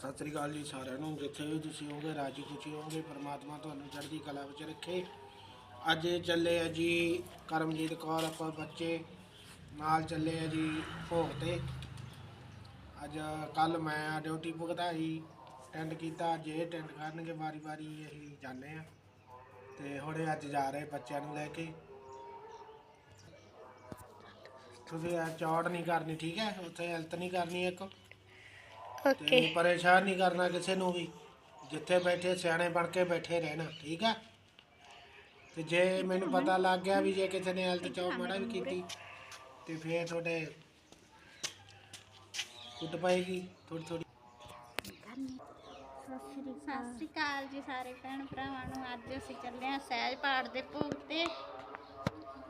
ਸਤਿ ਸ੍ਰੀ ਅਕਾਲ ਜੀ ਸਾਰਿਆਂ ਨੂੰ, ਜਿੱਥੇ ਵੀ ਤੁਸੀਂ ਹੋਗੇ ਰਾਜੀ ਖੁਸ਼ੀ ਹੋਗੇ ਪਰਮਾਤਮਾ ਤੁਹਾਨੂੰ ਚੜ੍ਹਦੀ ਕਲਾ ਵਿੱਚ ਰੱਖੇ। ਅੱਜ ਚੱਲੇ ਆ ਜੀ ਕਰਮਜੀਤ ਕੌਰ, ਆਪਾਂ ਬੱਚੇ ਨਾਲ ਚੱਲੇ ਆ ਜੀ ਭੋਗ ਤੇ। ਅੱਜ ਕੱਲ ਮੈਂ ਡਿਊਟੀ ਭੁਗਤਾਈ ਟੈਂਡ ਕੀਤਾ ਅੱਜ ਇਹ ਟੈਂਡ ਕਰਨਗੇ ਵਾਰੀ ਵਾਰੀ ਅਸੀਂ ਜਾਂਦੇ ਆ। ਤੇ ਹੁਣੇ ਅੱਜ ਜਾ ਰਹੇ ਬੱਚਿਆਂ ਨੂੰ ਲੈ ਕੇ। ਤੁਸੀਂ ਇਹ ਚੌੜ ਨਹੀਂ ਕਰਨੀ, ਠੀਕ ਹੈ? ਉੱਥੇ ਹੈਲਥ ਨਹੀਂ ਕਰਨੀ ਇੱਕ। ਓਕੇ ਤੇ ਪਰੇਸ਼ਾਨ ਨਹੀਂ ਕਰਨਾ ਕਿਸੇ ਨੂੰ ਵੀ। ਜਿੱਥੇ ਬੈਠੇ ਸਿਆਣੇ ਬਣ ਕੇ ਬੈਠੇ ਰਹਿਣਾ ਠੀਕ ਆ? ਤੇ ਜੇ ਮੈਨੂੰ ਪਤਾ ਲੱਗ ਗਿਆ ਵੀ ਜੇ ਕਿਸੇ ਨੇ ਹੈਲਥ ਚੌਕ ਮਾੜਾ ਵੀ ਕੀਤੀ ਤੇ ਫੇਰ ਤੁਹਾਡੇ ਕੁੱਟ ਪਾਏਗੀ ਥੋੜੀ ਥੋੜੀ ਸਤਿ ਸ਼੍ਰੀ ਅਕਾਲ ਜੀ ਸਾਰੇ ਭੈਣ ਭਰਾਵਾਂ ਨੂੰ। ਅੱਜ ਅਸੀਂ ਚੱਲੇ ਹਾਂ ਸਹਿਜ ਪਾਠ ਦੇ ਭੋਗ ਤੇ।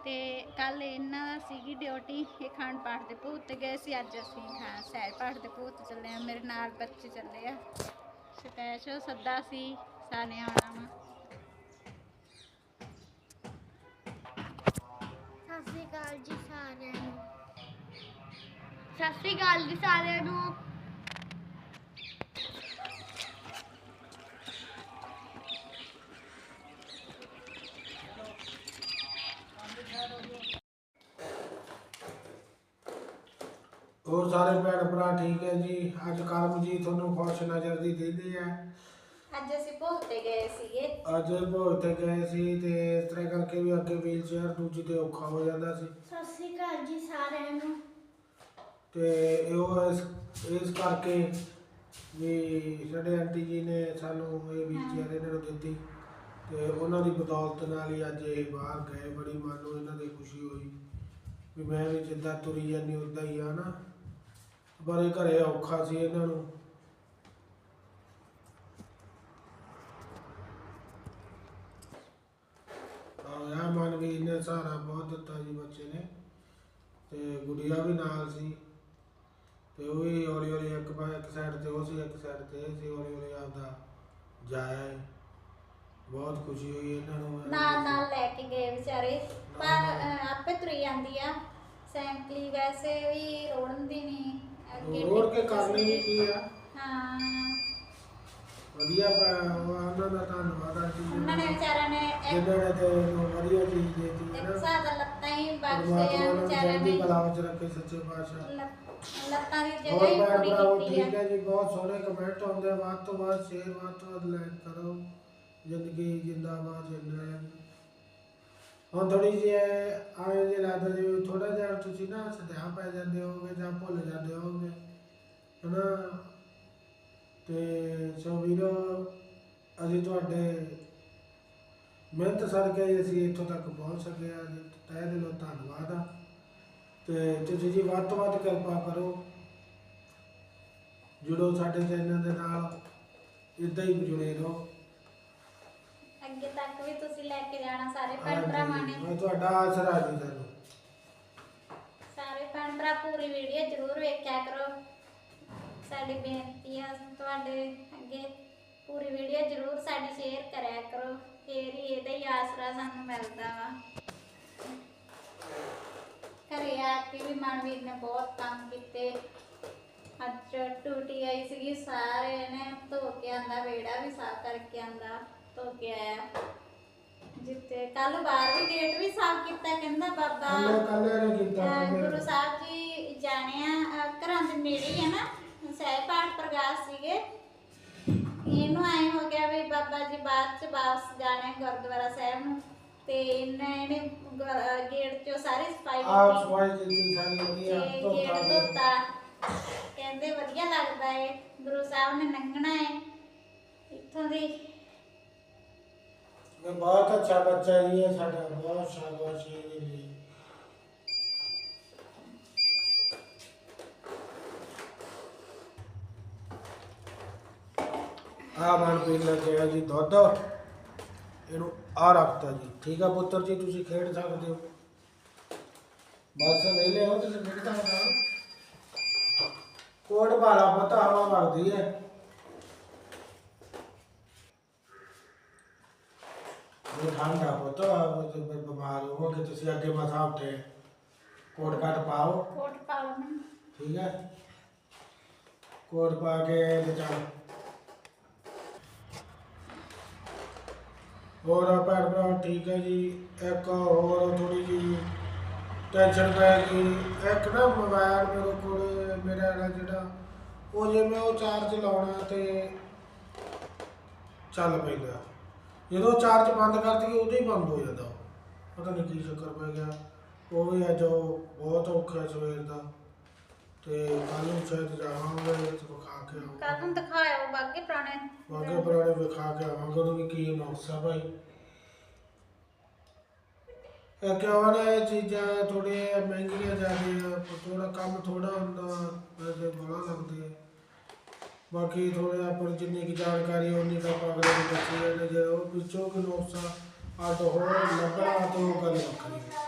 ਤੇ ਕੱਲ ਇਹਨਾਂ ਦਾ ਸੀਗੀ ਡਿਊਟੀ ਇਹ ਖਾਣ ਪਾਠ ਦੇ ਭੋਗ ਤੇ ਗਏ ਸੀ ਅੱਜ ਅਸੀਂ ਹਾਂ ਸਹਿਜ ਪਾਠ ਦੇ ਭੋਗ ਤੇ ਚੱਲੇ ਹਾਂ ਮੇਰੇ ਨਾਲ ਬੱਚੇ ਚੱਲੇ ਆ। ਸਪੈਸ਼ਲ ਸੱਦਾ ਸੀ ਸਾਨੇ ਆਉਣਾ ਵਾ। ਸਤਿ ਸ਼੍ਰੀ ਅਕਾਲ ਜੀ ਸਾਰਿਆਂ ਨੂੰ। ਸਤਿ ਸ਼੍ਰੀ ਅਕਾਲ ਜੀ ਸਾਰਿਆਂ ਨੂੰ ਹੋਰ ਸਾਰੇ ਭੈਣ ਭਰਾ ਠੀਕ ਹੈ ਜੀ। ਅੱਜ ਕਰਮਜੀਤ ਤੁਹਾਨੂੰ ਖੁਸ਼ ਨਜ਼ਰ ਦੀ ਦਿੰਦੇ ਆ। ਅੱਜ ਅਸੀਂ ਭੋਗ ਤੇ ਗਏ ਸੀਗੇ। ਅੱਜ ਭੋਗ ਤੇ ਗਏ ਸੀ ਤੇ ਇਸ ਤਰ੍ਹਾਂ ਕਰਕੇ ਵੀ ਅੱਗੇ ਵੀਲ ਚੇਅਰ ਦੂਜੀ ਤੇ ਔਖਾ ਹੋ ਜਾਂਦਾ ਸੀ। ਸਤਿ ਸ਼੍ਰੀ ਅਕਾਲ ਜੀ ਸਾਰਿਆਂ ਨੂੰ। ਤੇ ਉਹ ਇਸ ਇਸ ਕਰਕੇ ਵੀ ਸਾਡੇ ਆਂਟੀ ਜੀ ਨੇ ਸਾਨੂੰ ਇਹ ਵੀਲਚੇਅਰ ਇਹਨਾਂ ਨੂੰ ਦਿੱਤੀ। ਤੇ ਉਹਨਾਂ ਦੀ ਬਦੌਲਤ ਨਾਲ ਹੀ ਅੱਜ ਇਹ ਬਾਹਰ ਗਏ। ਬੜੀ ਮਨ ਨੂੰ ਇਹਨਾਂ ਦੀ ਖੁਸ਼ੀ ਹੋਈ। ਵੀ ਮੈਂ ਵੀ ਜਿੱਦਾਂ ਤੁਰੀ ਜਾਂਦੀ ਉਦਾਂ ਹੀ ਆ ਨਾ। ਪਰ ਇਹ ਘਰੇ ਔਖਾ ਸੀ ਇਹਨਾਂ ਨੂੰ। ਆ ਮਨ ਵੀ ਇਹਨੇ ਸਹਾਰਾ ਬਹੁਤ ਦਿੱਤਾ ਜੀ ਬੱਚੇ ਨੇ। ਤੇ ਗੁੜੀਆ ਵੀ ਨਾਲ ਸੀ। ਤੇ ਉਹ ਵੀ ਹੌਲੀ ਹੌਲੀ ਇੱਕ ਪਾ ਇੱਕ ਸਾਈਡ ਤੇ ਉਹ ਸੀ ਇੱਕ ਸਾਈਡ ਤੇ ਇਹ ਸੀ। ਹੌਲੀ ਹੌਲੀ ਆਪਦਾ ਜਾਇਆ ਬਹੁਤ ਖੁਸ਼ੀ ਹੋਈ ਇਹਨਾਂ ਨੂੰ। ਨਾਲ ਨਾਲ ਲੈ ਕੇ ਗਏ ਵਿਚਾਰੇ। ਪਰ ਅਹ, ਆਪੇ ਤੁਰੀ ਜਾਂਦੀ ਆ। ਸੈਂਕਲੀ ਵੈਸੇ ਵੀ ਰੋੜਨ ਦੀ ਨਹੀਂ ਰੋੜ ਕੇ ਕਰਨੀ ਵੀ ਕੀ ਆ? ਹਾਂ। ਵਧੀਆ ਪ- ਉਹਨਾਂ ਦਾ ਧੰਨਵਾਦ ਆ ਜੀ। ਉਹਨਾਂ ਨੇ ਵਿਚਾਰਿਆਂ ਨੇ ਇੱਕ ਜਿਨ੍ਹਾਂ ਨੇ ਤੇ ਇਹਨੂੰ ਵਧੀਆ ਚੀਜ਼ ਦੇਤੀ ਹੈ ਇੱਕ ਨਾ ਸਾਦਾ ਲੱਤਾਂ ਹੀ ਪਰਮਾਤਮਾ ਆ ਉਹਨਾਂ ਨੂੰ ਵਿਚਾਰਿਆਂ ਚੜ੍ਹਦੀ ਨੇ ਕਲਾ ਵਿੱਚ ਰੱਖੇ ਸੱਚੇ ਪਾਤਸ਼ਾਹ। ਲੱਤ- ਲੱਤਾਂ ਦੀ ਹੋਰ ਜਗ੍ਹਾ ਹੀ ਭੈਣ ਪੂਰੀ ਭਰਾਵੋ ਕੀਤੀ ਠੀਕ ਆ ਹੈ ਜੀ ਬਹੁਤ ਸੋਹਣੇ ਕਮੈਂਟ ਆਉਂਦੇ ਆ, ਵੱਧ ਤੋਂ ਵੱਧ ਸ਼ੇਅਰ ਵੱਧ ਤੋਂ ਵੱਧ ਲਾਈਕ ਕਰੋ। ਜ਼ਿੰਦਗੀ ਜਿੰਦਾਬਾਦ ਜਿੰਦਾਬਾਦ ਹੁਣ ਥੋੜੀ ਜਿਹੀ ਆਏ ਜੇ ਲੱਗਦਾ ਜੀ ਥੋੜਾ ਜਿਹਾ ਤੁਸੀਂ ਨਾ ਸਦਿਆ ਪੈ ਜਾਂਦੇ ਹੋਗੇ ਜਾਂ ਭੁੱਲ ਜਾਂਦੇ ਹੋਗੇ ਹਨਾ? ਤੇ ਸੋ ਵੀਰੋ ਅਸੀਂ ਤੁਹਾਡੇ ਮਿਹਨਤ ਸਦਕੇ ਅਸੀਂ ਇੱਥੋਂ ਤੱਕ ਪਹੁੰਚ ਸਕੇ ਆ ਜੀ ਤਹਿ ਦਿਲੋਂ ਧੰਨਵਾਦ ਆ। ਤੇ ਤੁਸੀਂ ਜੀ ਵੱਧ ਤੋਂ ਵੱਧ ਕਿਰਪਾ ਕਰੋ। ਜੁੜੋ ਸਾਡੇ ਚੈਨਲ ਦੇ ਨਾਲ। ਇਦਾਂ ਹੀ ਜੁੜੇ ਰਹੋ। ਅੱਗੇ ਤੱਕ ਵੀ ਤੁਸੀਂ ਲੈ ਕੇ ਜਾਣਾ ਸਾਰੇ ਭੈਣ ਭਰਾਵਾਂ ਨੇ। ਮੈਂ ਤੁਹਾਡਾ ਆਸਰਾ ਜੀ ਸਾਨੂੰ ਸਾਰੇ ਭੈਣ ਭਰਾ ਪੂਰੀ ਵੀਡੀਓ ਜ਼ਰੂਰ ਵੇਖਿਆ ਕਰੋ। ਸਾਡੀ ਬੇਨਤੀ ਆ ਤੁਹਾਡੇ ਅੱਗੇ ਪੂਰੀ ਵੀਡੀਓ ਜ਼ਰੂਰ ਸਾਡੀ ਸ਼ੇਅਰ ਕਰਿਆ ਕਰੋ। ਫੇਰ ਹੀ ਇਹਦਾ ਹੀ ਆਸਰਾ ਸਾਨੂੰ ਮਿਲਦਾ ਵਾ। ਘਰੇ ਆ ਕੇ ਵੀ ਮਨਵੀਰ ਨੇ ਬਹੁਤ ਕੰਮ ਕੀਤੇ। ਅੱਜ ਟੂਟੀ ਆਈ ਸੀਗੀ ਸਾਰੇ ਨੇ ਧੋ ਕੇ ਆਂਦਾ ਵੇੜਾ ਵੀ ਸਾਫ਼ ਕਰਕੇ ਆਂਦਾ ਧੋ ਕੇ ਆਇਆ। ਜਿੱਤੇ ਕੱਲ ਬਾਹਰ ਵੀ ਗੇਟ ਵੀ ਸਾਫ਼ ਕੀਤਾ ਕਹਿੰਦਾ ਬਾਬਾ। ਕੱਲੇ ਕੱਲੇ ਕੀਤਾ ਗੁਰੂ ਸਾਹਿਬ ਜੀ ਜਾਣਿਆ ਘਰਾਂ ਦੇ ਨੇੜੇ ਹੀ ਹੈ ਨਾ। ਸਹਿ ਪਾਠ ਪ੍ਰਕਾਸ਼ ਸੀਗੇ। ਇਹਨੂੰ ਐ ਹੋ ਗਿਆ ਵੀ ਬਾਬਾ ਜੀ ਬਾਅਦ ਚ ਵਾਪਸ ਜਾਣਾ ਗੁਰਦੁਆਰਾ ਸਾਹਿਬ ਨੂੰ। ਤੇ ਇਹਨੇ ਇਹਨੇ ਗ- ਅਹ ਗੇਟ ਚੋਂ ਸਾਰੀ ਸਫ਼ਾਈ ਆਪ ਕੀਤੀ। ਸਵਾਈ ਸਾਰੀ ਤੇ ਗੇਟ ਗਿਆ। ਧੋਤਾ। ਕਹਿੰਦੇ ਵਧੀਆ ਲੱਗਦਾ ਏ ਗੁਰੂ ਸਾਹਿਬ ਨੇ ਲੰਘਣਾ ਏ। ਇੱਥੋਂ ਦੀ ਬਹੁਤ ਅੱਛਾ ਬੱਚਾ ਜੀ ਹੈ ਸਾਡਾ ਬਹੁਤ ਸ਼ਾਬਾਸ਼ ਹੈ ਇਹਦੇ ਲਈ। ਆ ਮਨ ਪੀਣ ਲੱਗਿਆ ਜੀ ਦੁੱਧ। ਇਹਨੂੰ ਆ ਰੱਖਤਾ ਜੀ। ਠੀਕ ਆ ਪੁੱਤਰ ਜੀ ਤੁਸੀਂ ਖੇਡ ਸਕਦੇ ਹੋ। ਬਸ ਵੇਲੇ ਹੋ ਤੁਸੀਂ ਖੇਡਦਾ ਹੋ ਕੋਟ ਵਾਲਾ ਪਤਾ ਹਵਾ ਵਗਦੀ ਹੈ। ਇਹ ਠੰਡਾ ਪੁੱਤ ਬਿਮਾਰ ਹੋਵੋਗੇ ਤੁਸੀਂ ਅੱਗੇ ਮਸਾ ਉੱਠੇ। ਕੋਟ ਕੱਟ ਪਾਓ। ਕੋਟ ਪਾ ਲਓ ਨਾ ਠੀਕ ਹੈ ਕੋਟ ਪਾ ਕੇ ਤੇ ਚੱਲ। ਹੋਰ ਆ ਭੈਣ ਭਰਾ, ਠੀਕ ਹੈ ਜੀ। ਇੱਕ ਹੋਰ ਥੋੜੀ ਜੀ ਟੈਨਸ਼ਨ ਪੈ ਗਈ। ਇੱਕ ਨਾ ਮੋਬਾਈਲ ਮੇਰੇ ਕੋਲ, ਮੇਰਾ ਵਾਲਾ ਜਿਹੜਾ, ਉਹ ਜੇ ਮੈਂ ਉਹ ਚਾਰਜ ਲਾਉਣਾ ਤੇ ਚੱਲ ਪੈਂਦਾ। ਜਦੋਂ ਚਾਰਜ ਬੰਦ ਕਰ ਦਈਏ ਉਦੋਂ ਹੀ ਬੰਦ ਹੋ ਜਾਂਦਾ। ਪਤਾ ਨਹੀਂ ਕੀ ਚੱਕਰ ਪੈ ਗਿਆ। ਉਹ ਵੀ ਅੱਜ ਉਹ ਬਹੁਤ ਔਖਾ ਸਵੇਰ ਦਾ। ਤੇ ਕੱਲ ਨੂੰ ਸ਼ਾਇਦ ਜਾਵਾਂਗੇ ਤੇ ਵਿਖਾ ਕੇ ਆਵਾਂਗੇ। ਕੱਲ ਨੂੰ ਦਿਖਾਇਓ ਬਾਕੀ ਪੁਰਾਣੇ। ਵਾਗੇ ਪੁਰਾਣੇ ਵਿਖਾ ਕੇ ਆਵਾਂਗੇ ਉਹਨੂੰ ਵੀ ਕੀ ਨੁਕਸਾ ਭਾਈ। ਇਹ ਕਿਉਂ ਨਾ ਇਹ ਚੀਜ਼ਾਂ ਥੋੜੇ ਮਹਿੰਗੀਆਂ ਜਾਂਦੀਆਂ ਥੋੜਾ ਕੰਮ ਥੋੜਾ ਹੁੰਦਾ ਪੈਸੇ ਬੜਾ ਲੱਗਦੇ ਆ। ਬਾਕੀ ਥੋੜੇ ਆਪਾਂ ਨੂੰ ਜਿੰਨੀ ਕੀ ਜਾਣਕਾਰੀ ਉਨੀ ਕੁ ਆਪਾਂ ਅਗਲੇ ਨੂੰ ਦੱਸੀ ਜਾਂਦੇ ਜੇ ਉਹ ਪਿੱਛੋਂ ਕਿ ਨੁਕਸਾ ਆ ਤਾਂ ਹੋਰ ਲੱਭਣਾ ਤਾਂ ਉਹ ਗੱਲ ਵੱਖਰੀ ਹੈ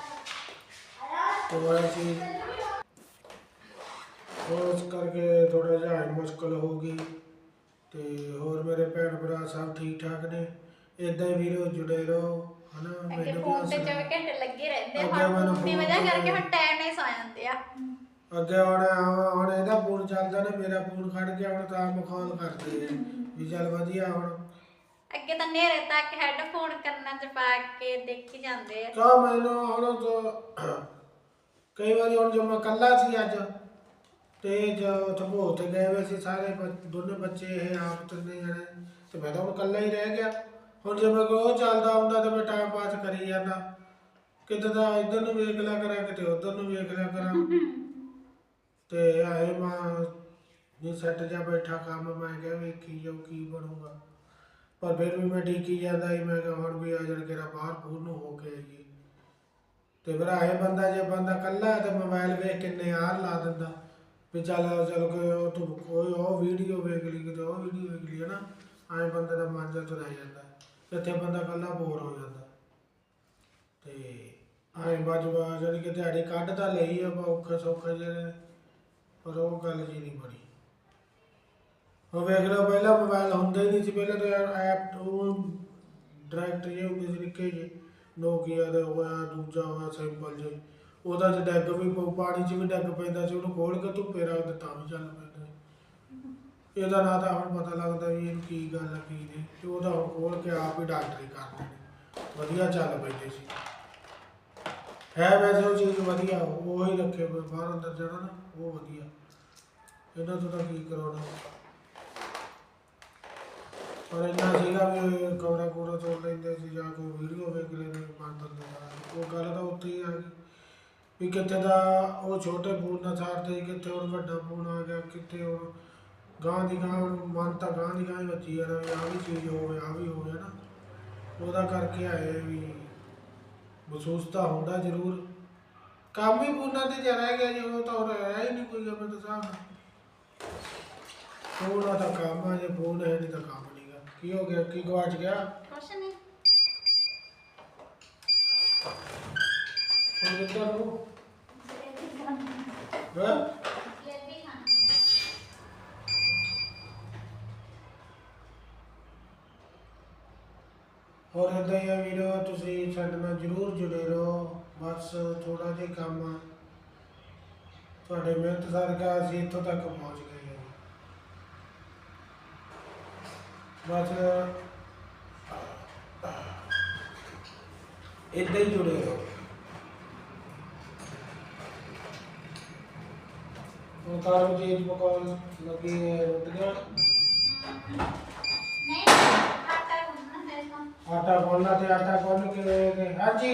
ਤੋ ਇਹ ਚੀਜ਼ ਉਸ ਕਰਕੇ ਥੋੜਾ ਜਿਹਾ ਮੁਸ਼ਕਲ ਹੋ ਗਈ ਤੇ ਹੋਰ ਮੇਰੇ ਭੈਣ ਭਰਾ ਸਭ ਠੀਕ ਠਾਕ ਨੇ। ਇਦਾਂ ਹੀ ਵੀਰੋ ਜੁੜੇ ਰਹੋ ਹਨਾ? ਅੱਗੇ ਮੈਨੂੰ ਫੋਨ ਤੇ 24 ਘੰਟੇ ਲੱਗੇ ਰਹਿੰਦੇ ਅੱਗੇ ਹੁਣ ਮੈਨੂੰ ਦੀ ਵਜ੍ਹਾ ਤੇ- ਕਰਕੇ ਹੁਣ ਟਾਈਮ ਨਹੀਂ ਸੌ ਜਾਂਦੇ ਆ। ਅੱਗੇ ਹੁਣ ਹੁਣ ਇਹਦਾ ਫੋਨ ਚੱਲਦਾ ਨਾ ਮੇਰਾ ਫੋਨ ਖੜ ਗਿਆ ਹੁਣ ਤਾਂ ਮਖੌਲ ਕਰਦੇ ਆ ਵੀ ਚੱਲ ਵਧੀਆ ਹੁਣ। ਅੱਗੇ ਤਾਂ ਨੇਰੇ ਤੱਕ ਹੈੱਡਫੋਨ ਕੰਨਾਂ 'ਚ ਪਾ ਕੇ ਦੇਖੀ ਜਾਂਦੇ ਆ। ਕਾ ਮੈਨੂੰ ਹੁਣ ਤਾਂ ਕਈ ਵਾਰੀ ਹੁਣ ਜਦੋਂ ਮੈਂ ਇਕੱਲਾ ਸੀ ਅੱਜ ਤੇ ਜੋ ਥਬੋ ਤੇ ਗਏ ਹੋਏ ਸੀ ਸਾਰੇ ਬ- ਦੋਨੇ ਬੱਚੇ ਇਹ ਆਪ ਤਿੰਨੇ ਜਣੇ। ਤੇ ਮੈਂ ਤਾਂ ਹੁਣ ਇਕੱਲਾ ਹੀ ਰਹਿ ਗਿਆ। ਹੁਣ ਜੇ ਮੈਂ ਕੋਈ ਉਹ ਚੱਲਦਾ ਹੁੰਦਾ ਤਾਂ ਮੈਂ ਟਾਈਮ ਪਾਸ ਕਰੀ ਜਾਂਦਾ। ਕਿਤੇ ਤਾਂ ਇੱਧਰ ਨੂੰ ਵੇਖ ਲਿਆ ਕਰਾਂ, ਕਿਤੇ ਉੱਧਰ ਨੂੰ ਵੇਖ ਲਿਆ ਕਰਾਂ। ਤੇ ਆਏ ਮਾਂ ਜੇ ਸੈੱਟ ਜਾ ਬੈਠਾ ਕੰਮ, ਮੈਂ ਕਿਹਾ ਵੇਖੀ ਜਾਓ ਕੀ ਬਣੂਗਾ। ਪਰ ਫਿਰ ਵੀ ਮੈਂ ਡੀਕੀ ਜਾਂਦਾ ਸੀ, ਮੈਂ ਕਿਹਾ ਹੁਣ ਵੀ ਆ ਜਣ ਕਿਰਾ ਬਾਹਰ ਬੂਰ ਨੂੰ ਹੋ ਕੇ ਆਈਏ। ਤੇ ਫਿਰ ਆਏ ਬੰਦਾ, ਜੇ ਬੰਦਾ ਕੱਲਾ ਤੇ ਮੋਬਾਈਲ ਵੇਖ ਕਿੰਨੇ ਆਰ ਲਾ ਦਿੰਦਾ। ਵੀ ਚੱਲ ਚੱਲ ਕੋਈ ਉਹ ਤੂੰ, ਕੋਈ ਉਹ ਵੀਡੀਓ ਵੇਖ ਲਈ, ਕਿਤੇ ਉਹ ਵੀਡੀਓ ਵੇਖ ਲਈ, ਹਨਾ? ਆਏ ਬੰਦੇ ਦਾ ਮਨ ਜਾ ਤੁਰਿਆ ਜਾਂਦਾ। ਕਿੱਥੇ ਬੰਦਾ ਕੱਲਾ ਬੋਰ ਹੋ ਜਾਂਦਾ। ਤੇ ਆਏ ਬਾਜਵਾ ਜਿਹੜੀ ਕਿ ਦਿਹਾੜੀ ਕੱਢ ਤਾਂ ਲਈ ਆ, ਪਰ ਔਖੇ ਸੌਖੇ ਜਿਹੜੇ ਪਰ ਉਹ ਗੱਲ ਜੀ ਨਹੀਂ ਬਣੀ। ਉਹ ਵੇਖ ਲਓ, ਪਹਿਲਾਂ ਮੋਬਾਈਲ ਹੁੰਦੇ ਹੀ ਨਹੀਂ ਸੀ, ਪਹਿਲਾਂ ਤਾਂ ਐਪ ਉਹ ਡਾਇਰੈਕਟ ਜੇ ਹੁੰਦੇ ਸੀ ਨਿੱਕੇ ਜਿਹੇ ਨੋਕੀਆ ਦਾ ਹੋਇਆ, ਦੂਜਾ ਹੋਇਆ ਸਿੰਪਲ ਜੇ ਉਹਦਾ ਜੇ ਡੈਗ ਵੀ ਪਊ, ਪਾਣੀ 'ਚ ਵੀ ਡੈਗ ਪੈਂਦਾ ਸੀ ਉਹਨੂੰ ਖੋਲ ਕੇ ਧੁੱਪੇ ਰੱਖ ਦਿੱਤਾ ਵੀ ਚੱਲ ਪੈਂਦਾ ਸੀ। ਇਹਦਾ ਨਾ ਤਾਂ ਹੁਣ ਪਤਾ ਲੱਗਦਾ ਵੀ ਇਹਨੂੰ ਕੀ ਗੱਲ ਆ ਕੀ ਨਹੀਂ। ਤੇ ਉਹਦਾ ਹੁਣ ਖੋਲ ਕੇ ਆਪ ਹੀ ਡਾਕਟਰੀ ਕਰਦੇ ਨੇ ਵਧੀਆ ਚੱਲ ਪੈਂਦੇ ਸੀ। ਹੈ ਵੈਸੇ ਉਹ ਚੀਜ਼ ਵਧੀਆ ਉਹ ਹੀ ਰੱਖੇ ਹੋਏ ਬਾਹਰ ਅੰਦਰ ਜਿਹੜਾ ਨਾ ਉਹ ਵਧੀਆ। ਇਹਨਾਂ ਤੋਂ ਤਾਂ ਕੀ ਕਰਾਉਣਾ। ਪਰ ਇੰਨਾ ਸੀਗਾ ਵੀ ਕਮਰਾ ਕੂੜਾ ਤੋੜ ਲੈਂਦੇ ਸੀ ਜਾਂ ਕੋਈ ਵੀਡੀਓ ਵੇਖ ਲੈਂਦੇ ਬੰਦ ਹੁੰਦੇ ਨਾਲ ਉਹ ਗੱਲ ਤਾਂ ਉੱਥੇ ਹੀ ਆ ਗਈ। ਵੀ ਕਿੱਥੇ ਦਾ ਉਹ ਛੋਟੇ ਫੋਨ ਨਾਲ ਛਾੜਦੇ ਸੀ ਕਿੱਥੇ ਹੁਣ ਵੱਡਾ ਫੋਨ ਆ ਗਿਆ, ਕਿੱਥੇ ਹੁਣ ਗਾਂ ਦੀ ਗਾਂ ਮਨ ਤਾਂ ਗਾਂ ਦੀ ਗਾਂ ਹੀ ਵੱਜੀ ਜਾਣਾ ਵੀ ਆਹ ਵੀ ਚੀਜ਼ ਹੋਵੇ ਆ ਵੀ ਹੋਵੇ ਨਾ। ਉਹਦਾ ਕਰਕੇ ਆਏ ਵੀ ਮਹਿਸੂਸ ਤਾਂ ਹੁੰਦਾ ਜ਼ਰੂਰ। ਕੰਮ ਹੀ ਫੋਨਾਂ ਤੇ ਜਾ ਰਹਿ ਗਿਆ ਜੀ, ਉਹ ਤਾਂ ਹੁਣ ਰਹਿ ਹੀ ਨਹੀਂ ਕੋਈ ਕੰਮ ਤਾਂ ਸਾਹਬ ਫੋਨ ਦਾ ਕੰਮ ਆ, ਜੇ ਫੋਨ ਹੈ ਨਹੀਂ ਤਾਂ ਕੰਮ ਨਹੀਂਗਾ ਕੀ ਹੋ ਗਿਆ, ਕੀ ਗਵਾਚ ਗਿਆ? ਕੁਛ ਨਹੀਂ ਹੁਣ ਕਿੱਧਰ ਨੂੰ ਹਾਂ? ਹੋਰ ਏਦਾਂ ਹੀ ਆ ਵੀਰੋ, ਤੁਸੀਂ ਸਾਡੇ ਨਾਲ ਜਰੂਰ ਜੁੜੇ ਰਹੋ। ਬਸ ਥੋੜਾ ਜਿਹਾ ਕੰਮ ਆ। ਤੁਹਾਡੇ ਮਿਹਨਤ ਸਦਕਾ ਅਸੀਂ ਇੱਥੋਂ ਤੱਕ ਪਹੁੰਚ ਗਏ ਹਾਂ ਬਸ ਏਦਾਂ ਹੀ ਜੁੜੇ ਰਹੋ। ਉਹ ਕਾਰਨ ਜੀ ਪਕਾਉਣ ਲੱਗੀ ਰੋਟੀਆਂ। ਨਹੀਂ ਆਟਾ ਗੁੰਨਣਾ ਹੈ ਤਾਂ ਆਟਾ ਗੁੰਨਣਾ ਤੇ ਆਟਾ ਗੁੰਨ ਕੇ ਹਾਂਜੀ।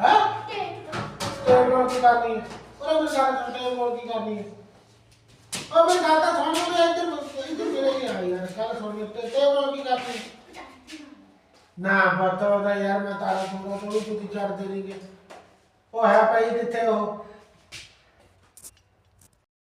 ਹਾਂ? ਟੇਬਲ ਰੋਲ ਕੀ। ਕਰਨੀ ਉਹ ਵੀ ਸਾਰਾ ਟੇਬਲ ਰੋਲ ਕੀ ਕਰਨੀ ਉਹ ਮੈਂ ਖਾਤਾ ਤੁਹਾਨੂੰ ਮੈਂ ਇੱਧਰ ਇੱਧਰ ਮੇਰੇ ਹੀ ਆ ਯਾਰ ਕੱਲ ਸੁਣੀ ਤੇ ਟੇਬਲ ਰੋਲ ਕੀ ਕਰਨੀ? ਨਾ ਪਤਾ ਉਹਦਾ ਯਾਰ ਮੈਂ ਤਾਰਾ ਥੋੜਾ ਥੋੜੀ ਕੁੱਤੀ ਚੜ ਦੇਣੀ ਕਿ ਉਹ ਹੈ ਭਾਈ ਕਿੱਥੇ ਉਹ?